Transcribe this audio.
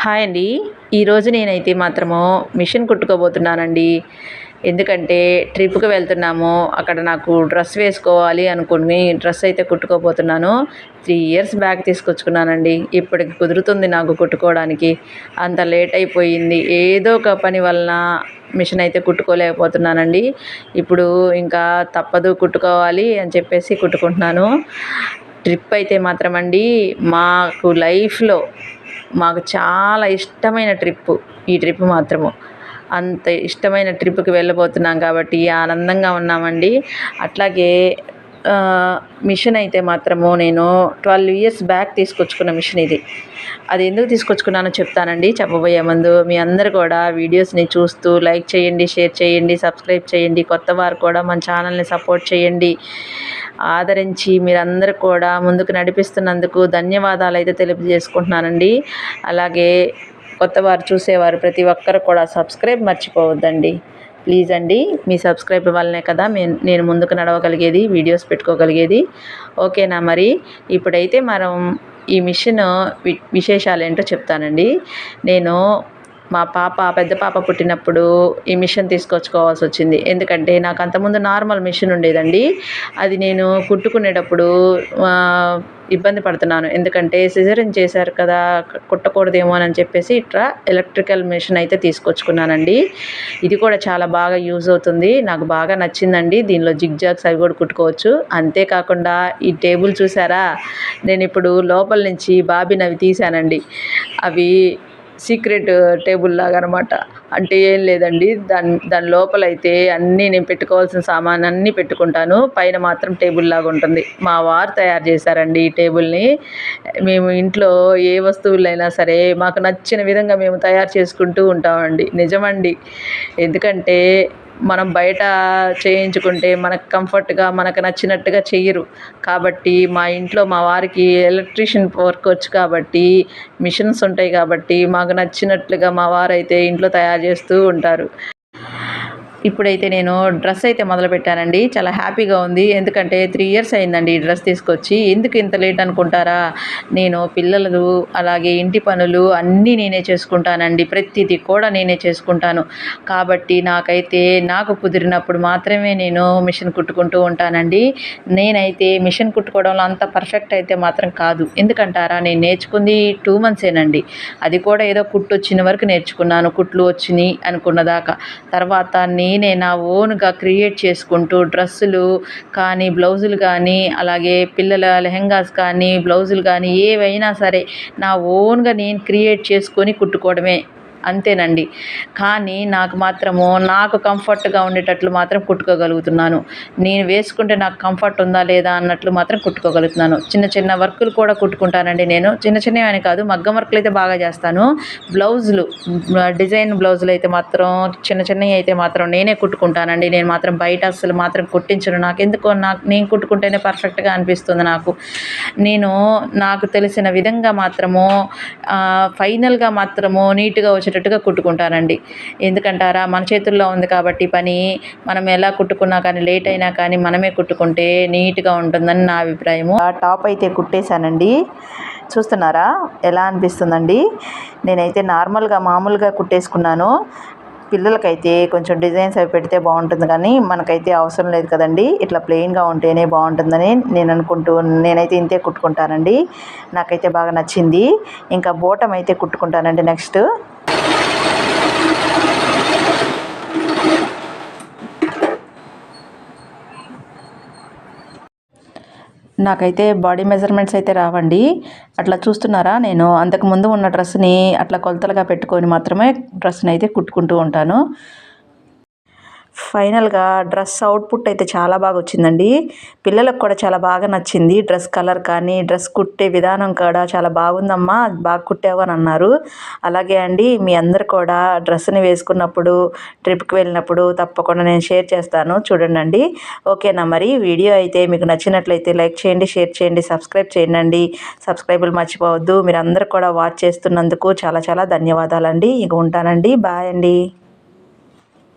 Hi అండి. ఈరోజు నేనైతే మాత్రము మిషన్ కుట్టుకోబోతున్నానండి. ఎందుకంటే ట్రిప్కి వెళ్తున్నాము. అక్కడ నాకు డ్రెస్ వేసుకోవాలి అనుకుని డ్రెస్ అయితే కుట్టుకోబోతున్నాను. త్రీ ఇయర్స్ బ్యాక్ తీసుకొచ్చుకున్నానండి. ఇప్పటికి కుదురుతుంది నాకు కుట్టుకోవడానికి. అంత లేట్ అయిపోయింది. ఏదో ఒక పని వలన మిషన్ అయితే కుట్టుకోలేకపోతున్నానండి. ఇప్పుడు ఇంకా తప్పదు కుట్టుకోవాలి అని చెప్పేసి కుట్టుకుంటున్నాను. ట్రిప్ అయితే మాత్రం అండి మాకు లైఫ్లో మాకు చాలా ఇష్టమైన ట్రిప్పు ఈ ట్రిప్ మాత్రము. అంత ఇష్టమైన ట్రిప్కి వెళ్ళబోతున్నాం కాబట్టి ఆనందంగా ఉన్నామండి. అట్లాగే మిషన్ అయితే మాత్రము నేను ట్వెల్వ్ ఇయర్స్ బ్యాక్ తీసుకొచ్చుకున్న మిషన్ ఇది. అది ఎందుకు తీసుకొచ్చుకున్నానో చెప్తానండి. చెప్పబోయే ముందు మీ అందరు కూడా వీడియోస్ని చూస్తూ లైక్ చేయండి షేర్ చేయండి సబ్స్క్రైబ్ చేయండి. కొత్త వారు కూడా మన ఛానల్ని సపోర్ట్ చేయండి. ఆదరించి మీరందరూ కూడా ముందుకు నడిపిస్తున్నందుకు ధన్యవాదాలు అయితే తెలియజేసుకుంటున్నానండి. అలాగే కొత్త వారు చూసేవారు ప్రతి ఒక్కరు కూడా సబ్స్క్రైబ్ మర్చిపోవద్దండి. ప్లీజ్ అండి మీ సబ్స్క్రైబ్ వల్లనే కదా నేను ముందుకు నడవగలిగేది వీడియోస్ పెట్టుకోగలిగేది. ఓకేనా మరి? ఇప్పుడైతే మనం ఈ మిషన్ విశేషాలు ఏంటో చెప్తానండి. నేను మా పాప పెద్ద పాప పుట్టినప్పుడు ఈ మిషన్ తీసుకొచ్చుకోవాల్సి వచ్చింది. ఎందుకంటే నాకు అంతకుముందు నార్మల్ మిషన్ ఉండేదండి. అది నేను కుట్టుకునేటప్పుడు ఇబ్బంది పడుతున్నాను. ఎందుకంటే సిజరిన్ చేశారు కదా కుట్టకూడదేమో అని చెప్పేసి ఇట్లా ఎలక్ట్రికల్ మిషన్ అయితే తీసుకొచ్చుకున్నానండి. ఇది కూడా చాలా బాగా యూజ్ అవుతుంది. నాకు బాగా నచ్చిందండి. దీనిలో జిగ్ జాగ్స్ అవి కూడా కుట్టుకోవచ్చు. అంతేకాకుండా ఈ టేబుల్ చూసారా? నేను ఇప్పుడు లోపల నుంచి బాబిన్ అవి తీసానండి అవి సీక్రెట్ టేబుల్ లాగా అనమాట అంటే ఏం లేదండి. దాని దాని లోపలైతే అన్నీ నేను పెట్టుకోవాల్సిన సామాన్ అన్నీ పెట్టుకుంటాను. పైన మాత్రం టేబుల్ లాగా ఉంటుంది. మా వారు తయారు చేశారండి ఈ టేబుల్ని. మేము ఇంట్లో ఏ వస్తువులైనా సరే మాకు నచ్చిన విధంగా మేము తయారు చేసుకుంటూ ఉంటామండి. నిజమండి. ఎందుకంటే మనం బయట చేయించుకుంటే మనకు కంఫర్ట్గా మనకు నచ్చినట్టుగా చెయ్యరు కాబట్టి మా ఇంట్లో మా వారికి ఎలక్ట్రీషియన్ వర్క్ వచ్చు కాబట్టి మిషన్స్ ఉంటాయి కాబట్టి మాకు నచ్చినట్లుగా మా వారైతే ఇంట్లో తయారు చేస్తూ ఉంటారు. ఇప్పుడైతే నేను డ్రెస్ అయితే మొదలుపెట్టానండి. చాలా హ్యాపీగా ఉంది. ఎందుకంటే త్రీ ఇయర్స్ అయిందండి ఈ డ్రెస్ తీసుకొచ్చి. ఎందుకు ఇంత లేట్ అనుకుంటారా? నేను పిల్లలు అలాగే ఇంటి పనులు అన్నీ నేనే చేసుకుంటానండి. ప్రతిదీ కూడా నేనే చేసుకుంటాను. కాబట్టి నాకైతే నాకు కుదిరినప్పుడు మాత్రమే నేను మిషన్ కుట్టుకుంటూ ఉంటానండి. నేనైతే మిషన్ కుట్టుకోవడంలో అంత పర్ఫెక్ట్ అయితే మాత్రం కాదు. ఎందుకంటారా? నేను నేర్చుకుంది టూ మంత్సేనండి. అది కూడా ఏదో కుట్టు వచ్చిన వరకు నేర్చుకున్నాను. కుట్లు వచ్చినాయి అనుకున్నదాకా. తర్వాత నేనే నా ఓన్గా క్రియేట్ చేసుకుంటూ డ్రెస్సులు కానీ బ్లౌజులు కానీ అలాగే పిల్లల లెహెంగాస్ కానీ బ్లౌజులు కానీ ఏవైనా సరే నా ఓన్గా నేను క్రియేట్ చేసుకొని కుట్టుకోవడమే. అంతేనండి. కానీ నాకు మాత్రము నాకు కంఫర్ట్గా ఉండేటట్లు మాత్రం కుట్టుకోగలుగుతున్నాను. నేను వేసుకుంటే నాకు కంఫర్ట్ ఉందా లేదా అన్నట్లు మాత్రం కుట్టుకోగలుగుతున్నాను. చిన్న చిన్న వర్కులు కూడా కుట్టుకుంటానండి నేను. చిన్న చిన్నవి అని కాదు మగ్గం వర్కులు అయితే బాగా చేస్తాను. బ్లౌజులు డిజైన్ బ్లౌజులు అయితే మాత్రం చిన్న చిన్నవి అయితే మాత్రం నేనే కుట్టుకుంటానండి. నేను మాత్రం బయట అసలు మాత్రం కుట్టించను. నాకు ఎందుకో నాకు నేను కుట్టుకుంటేనే పర్ఫెక్ట్గా అనిపిస్తుంది నాకు. నేను నాకు తెలిసిన విధంగా మాత్రము ఫైనల్గా మాత్రము నీట్గా వచ్చిన వచ్చేటట్టుగా కుట్టుకుంటానండి. ఎందుకంటారా మన చేతుల్లో ఉంది కాబట్టి పని మనం ఎలా కుట్టుకున్నా కానీ లేట్ అయినా కానీ మనమే కుట్టుకుంటే నీట్గా ఉంటుందని నా అభిప్రాయము. ఆ టాప్ అయితే కుట్టేశానండి. చూస్తున్నారా ఎలా అనిపిస్తుందండి? నేనైతే నార్మల్గా మామూలుగా కుట్టేసుకున్నాను. పిల్లలకైతే కొంచెం డిజైన్స్ అవి పెడితే బాగుంటుంది కానీ మనకైతే అవసరం లేదు కదండి. ఇట్లా ప్లెయిన్గా ఉంటేనే బాగుంటుందని నేను అనుకుంటూ నేనైతే ఇంతే కుట్టుకుంటానండి. నాకైతే బాగా నచ్చింది. ఇంకా బోటం అయితే కుట్టుకుంటానండి నెక్స్ట్. నాకైతే బాడీ మెజర్మెంట్స్ అయితే రావండి. అట్లా చూస్తున్నారా నేను? అంతకుముందు ఉన్న డ్రెస్ని అట్లా కొలతలుగా పెట్టుకొని మాత్రమే డ్రెస్ని అయితే కుట్టుకుంటూ ఉంటాను. ఫైనల్గా డ్రెస్ అవుట్పుట్ అయితే చాలా బాగా వచ్చిందండి. పిల్లలకు కూడా చాలా బాగా నచ్చింది. డ్రెస్ కలర్ కానీ డ్రెస్ కుట్టే విధానం కూడా చాలా బాగుందమ్మా. బాగా కుట్టావు అని అన్నారు. అలాగే అండి మీ అందరు కూడా డ్రెస్ని వేసుకున్నప్పుడు ట్రిప్కి వెళ్ళినప్పుడు తప్పకుండా నేను షేర్ చేస్తాను. చూడండి ఓకేనా మరి? వీడియో అయితే మీకు నచ్చినట్లయితే లైక్ చేయండి షేర్ చేయండి సబ్స్క్రైబ్ చేయండి సబ్స్క్రైబులు మర్చిపోవద్దు. మీరు అందరు కూడా వాచ్ చేస్తున్నందుకు చాలా చాలా ధన్యవాదాలండి. ఇక ఉంటానండి. బాయ్ అండి.